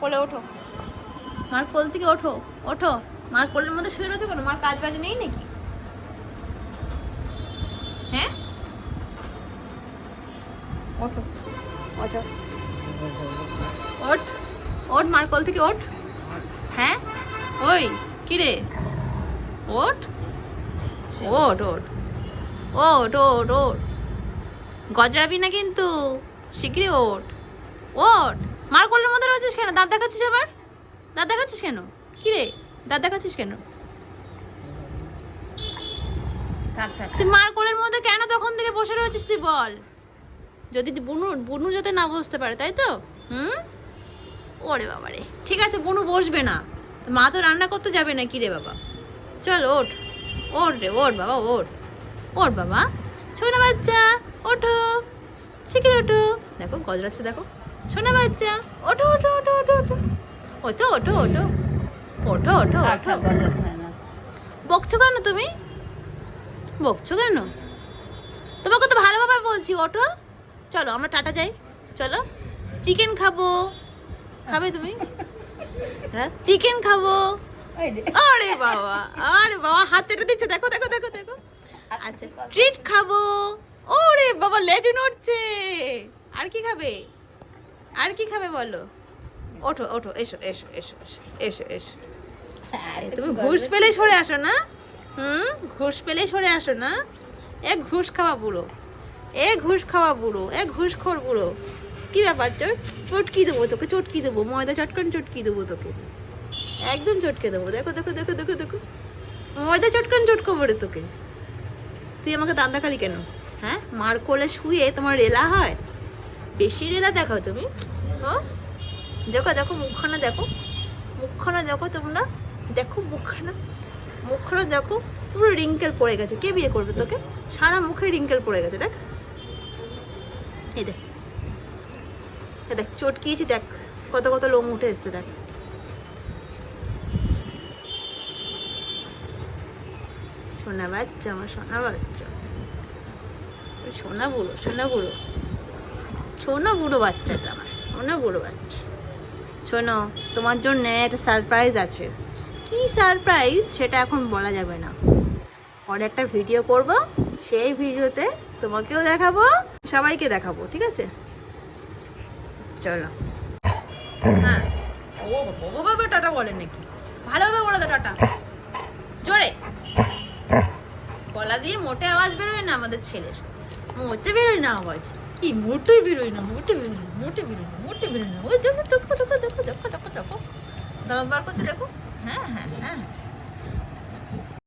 কোলে ওঠো। মার থেকে ওঠো ওঠো। মার কোলের মধ্যে শুয়ে রয়েছে কেন? মার কাজ বাজ নেই নাকি? হ্যাঁ? ওঠো। ওঠো। মার থেকে ওঠ। হ্যাঁ? ওই, কি রে? ওঠ। ওঠ ওঠ। ওঠ ওঠ ওঠ। গজরাবি না কিন্তু? শিগগিরি ওঠ। ওঠ। রয়েছিস কেন? দাঁত দেখাচ্ছিস আবার? দাঁত দেখাচ্ছিস কেন? কি রে দাঁত দেখাচ্ছিস কেন? তুই মার কোলের মধ্যে কেন তখন থেকে বসে রয়েছিস তুই বল। যদি বুনু বুনু যাতে না বসতে পারে তাই তো? হুম? ওরে বাবা রে। ঠিক আছে বুনু বসবে না। মা তো রান্না করতে যাবে না কি রে বাবা? চল ওঠ। ওঠ রে ওঠ বাবা ওঠ। ওঠ বাবা। সোনা বাচ্চা ওঠো। শিখিয়ে ওঠো। দেখো গজরাচ্ছে দেখো। সোনা বাচ্চা ওঠো ওঠো ওঠো ওঠো ওঠো। ওঠো ওঠো ওঠো। ওঠো ওঠো ওঠো। বকছো কেন তুমি? বকছো কেন? তোমাকে তো ভালোভাবে বলছি ওঠো। চলো আমরা টাটা যাই। চলো চিকেন খাব। খাবে তুমি? হ্যাঁ চিকেন খাব। আরে বাবা আরে বাবা হাত চেটে দিচ্ছে। দেখো দেখো দেখো দেখো। আচ্ছা ট্রিট খাব। ওরে বাবা লেজ নড়ছে আর কি খাবে? আর কি খাবে বলো? ওঠো ওঠো এসো এসো এসো এসো এসো এসো। তুমি ঘুষ পেলে সরে আসো না। হুম? ঘুষ পেলে সরে আসো না। এ ঘুষ খাওয়া বুড়ো। এ ঘুষ খাওয়া বুড়ো। এ ঘুষ খোর বুড়ো। কি ব্যাপার তোর? চটকি দেবো তোকে চটকি দেবো। ময়দা চটকন চটকি দেবো তোকে। একদম চটকে দেবো। দেখো দেখো দেখো দেখো দেখো। ময়দা চটকন চটকো বলে তোকে। তুই আমাকে দান্দা খালি কেন? হ্যাঁ? মার কোলে শুয়ে তোমার রেলা হয়? বেশি রেলা দেখাও তুমি। হ্যাঁ? দেখো দেখো, মুখখানা দেখো। মুখখানা দেখো, তোমরা দেখো মুখখানা। মুখখানা দেখো, পুরো রিঙ্কেল পড়ে গেছে। কে বিয়ে করবে তোকে? সারা মুখে রিঙ্কেল পড়ে গেছে, দেখ। এই দেখ। দেখ, চটকিয়েছি, দেখ। কত কত লোম উঠে এসছে, দেখ। সোনা বাচ্চা, আমার সোনা বাচ্চা। সোনা বুড়ো সোনা বুড়ো। সোনা বুড়ো বাচ্চাটা আমার শোনো বুড়ো বাচ্চা। শোনো, তোমার জন্য একটা সারপ্রাইজ আছে। কি সারপ্রাইজ সেটা এখন বলা যাবে না। পরে একটা ভিডিও করব, সেই ভিডিওতে তোমাকেও দেখাবো, সবাইকে দেখাবো, ঠিক আছে? চলো। হ্যাঁ। ও বাবা টাটা বলেন নাকি? ভালোভাবে বলে টাটা। জোরে। গলা দিয়ে মোটে আওয়াজ বেরোয় না আমাদের ছেলের? মোটে বেরোয় না আওয়াজ। কি মোটেই বেরোয় না, মোটে বেরোয় না, মোটে বেরোয় না, মোটে বেরোয় না। ওই দেখো দেখো দেখো দেখো দেখো দেখো দেখো। দাঁত বার করছে, দেখো। হ্যাঁ হ্যাঁ হ্যাঁ।